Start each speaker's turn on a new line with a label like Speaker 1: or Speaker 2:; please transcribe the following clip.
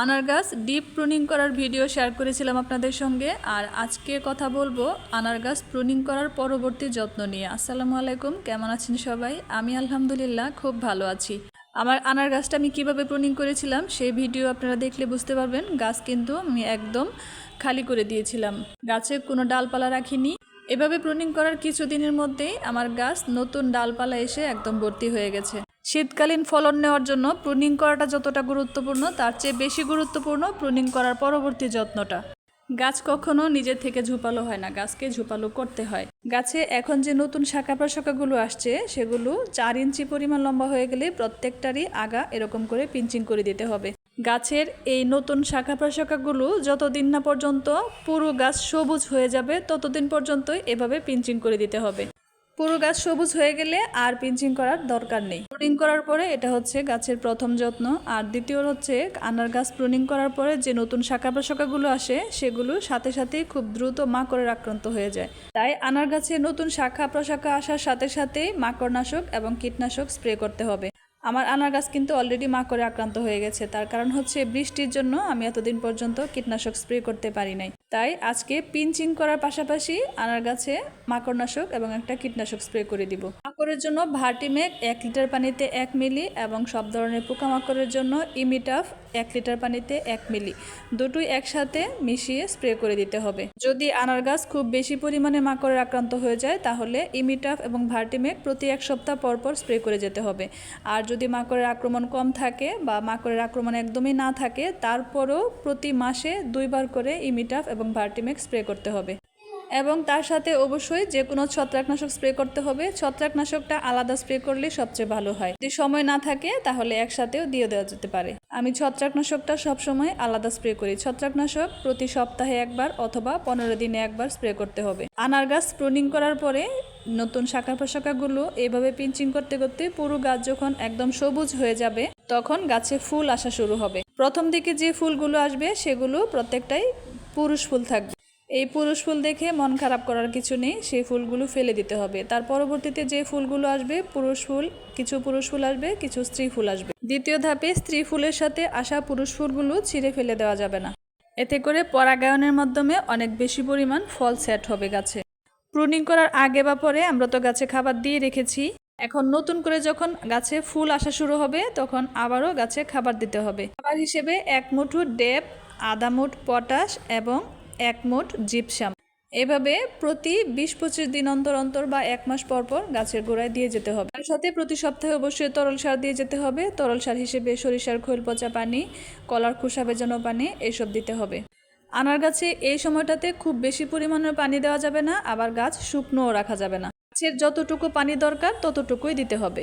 Speaker 1: আনার গাছ deep pruning করার ভিডিও শেয়ার করেছিলাম আপনাদের সঙ্গে। আর আজকে কথা বলব আনার গাছ প্রুনিং করার পরবর্তী যত্ন নিয়ে। আসসালামু আলাইকুম, কেমন আছেন সবাই? আমি আলহামদুলিল্লাহ খুব ভালো আছি। আমার আনার গাছটা আমি কীভাবে প্রুনিং করেছিলাম সেই ভিডিও আপনারা দেখলে বুঝতে পারবেন। গাছ কিন্তু আমি একদম খালি করে দিয়েছিলাম। গাছে কোনো ডালপালা রাখিনি। এভাবে প্রুনিং করার কিছুদিনের মধ্যেই আমার গাছ নতুন ডালপালা এসে একদম ভর্তি হয়ে গেছে। শীতকালীন ফলন নেওয়ার জন্য প্রুনিং করাটা যতটা গুরুত্বপূর্ণ, তার চেয়ে বেশি গুরুত্বপূর্ণ প্রুনিং করার পরবর্তী যত্নটা। গাছ কখনো নিজের থেকে ঝুপালো হয় না, গাছকে ঝুপালো করতে হয়। গাছে এখন যে নতুন শাখা প্রশাখাগুলো আসছে, সেগুলো চার ইঞ্চি পরিমাণ লম্বা হয়ে গেলে প্রত্যেকটারই আগা এরকম করে পিঞ্চিং করে দিতে হবে। গাছের এই নতুন শাখা প্রশাখাগুলো যতদিন না পর্যন্ত পুরো গাছ সবুজ হয়ে যাবে, ততদিন পর্যন্ত এভাবে পিঞ্চিং করে দিতে হবে। পুরো গাছ সবুজ হয়ে গেলে আর পিঞ্চিং করার দরকার নেই। প্রুনিং করার পরে এটা হচ্ছে গাছের প্রথম যত্ন। আর দ্বিতীয় হচ্ছে আনার গাছ প্রুনিং করার পরে যে নতুন শাখা প্রশাখাগুলো আসে, সেগুলো সাথে সাথে খুব দ্রুত মাকড়ের আক্রান্ত হয়ে যায়। তাই আনার গাছে নতুন শাখা প্রশাখা আসার সাথে সাথেই মাকড়নাশক এবং কীটনাশক স্প্রে করতে হবে। আমার আনার গাছ কিন্তু অলরেডি মাকড়ে আক্রান্ত হয়ে গেছে। তার কারণ হচ্ছে বৃষ্টির জন্য আমি এতদিন পর্যন্ত কীটনাশক স্প্রে করতে পারি নাই। তাই আজকে পিঞ্চিং করার পাশাপাশি আনার গাছে মাকড়নাশক এবং একটা কীটনাশক স্প্রে করে দিব। মাকড়ের জন্য ভার্টিমেক এক লিটার পানিতে এক মিলি এবং সব ধরনের পোকামাকড়ের জন্য ইমিটাফ এক লিটার পানিতে এক মিলি। দুটোই একসাথে মিশিয়ে স্প্রে করে দিতে হবে। যদি আনার গাছ খুব বেশি পরিমাণে মাকড়ের আক্রান্ত হয়ে যায়, তাহলে ইমিটাফ এবং ভার্টিমেক প্রতি এক সপ্তাহ পর পর স্প্রে করে যেতে হবে। আর যদি মাকড়ের আক্রমণ কম থাকে বা মাকড়ের আক্রমণ একদমই না থাকে, তারপরও প্রতি মাসে দুইবার করে ইমিটাফ এবং ভার্টিমেক স্প্রে করতে হবে। এবং তার সাথে অবশ্যই যে কোনো ছত্রাকনাশক স্প্রে করতে হবে। ছত্রাকনাশকটা আলাদা স্প্রে করলে সবচেয়ে ভালো হয়। যদি সময় না থাকে, তাহলে একসাথেও দিয়ে দেওয়া যেতে পারে। আমি ছত্রাকনাশকটা সবসময় আলাদা স্প্রে করি। ছত্রাকনাশক প্রতি সপ্তাহে একবার অথবা পনেরো দিনে একবার স্প্রে করতে হবে। আনার গাছ প্রুনিং করার পরে নতুন শাখা প্রশাখাগুলো এভাবে পিঞ্চিং করতে করতে পুরো গাছ যখন একদম সবুজ হয়ে যাবে, তখন গাছে ফুল আসা শুরু হবে। প্রথম দিকে যে ফুলগুলো আসবে, সেগুলো প্রত্যেকটাই পুরুষ ফুল থাকবে এই পুরুষ ফুল দেখে মন খারাপ করার কিছু নেই, সেই ফুলগুলো ফেলে দিতে হবে। তার পরবর্তীতে যে ফুলগুলো আসবে, পুরুষ ফুল, কিছু পুরুষ ফুল আসবে, কিছু স্ত্রী ফুল আসবে। দ্বিতীয় ধাপে স্ত্রী ফুলের সাথে আসা পুরুষ ফুলগুলো ছিঁড়ে ফেলে দেওয়া যাবে না। এতে করে পরাগায়নের মাধ্যমে অনেক বেশি পরিমাণ ফল সেট হবে গাছে। প্রুনিং করার আগে বা পরে আমরা তো গাছে খাবার দিয়ে রেখেছি। এখন নতুন করে যখন গাছে ফুল আসা শুরু হবে, তখন আবারও গাছে খাবার দিতে হবে। খাবার হিসেবে এক মুঠো ডেপ আধা মুঠ পটাশ এবং এক মুঠ জিপসাম। এভাবে প্রতি বিশ পঁচিশ দিন অন্তর অন্তর বা এক মাস পর পর গাছের গোড়ায় দিয়ে যেতে হবে। তার সাথে প্রতি সপ্তাহে অবশ্যই তরল সার দিয়ে যেতে হবে। তরল সার হিসেবে সরিষার খৈল পচা পানি, কলার খোসা ভেজানো পানি এসব দিতে হবে। আনার গাছে এই সময়টাতে খুব বেশি পরিমাণের পানি দেওয়া যাবে না, আবার গাছ শুকনোও রাখা যাবে না। গাছের যতটুকু পানি দরকার, ততটুকুই দিতে হবে।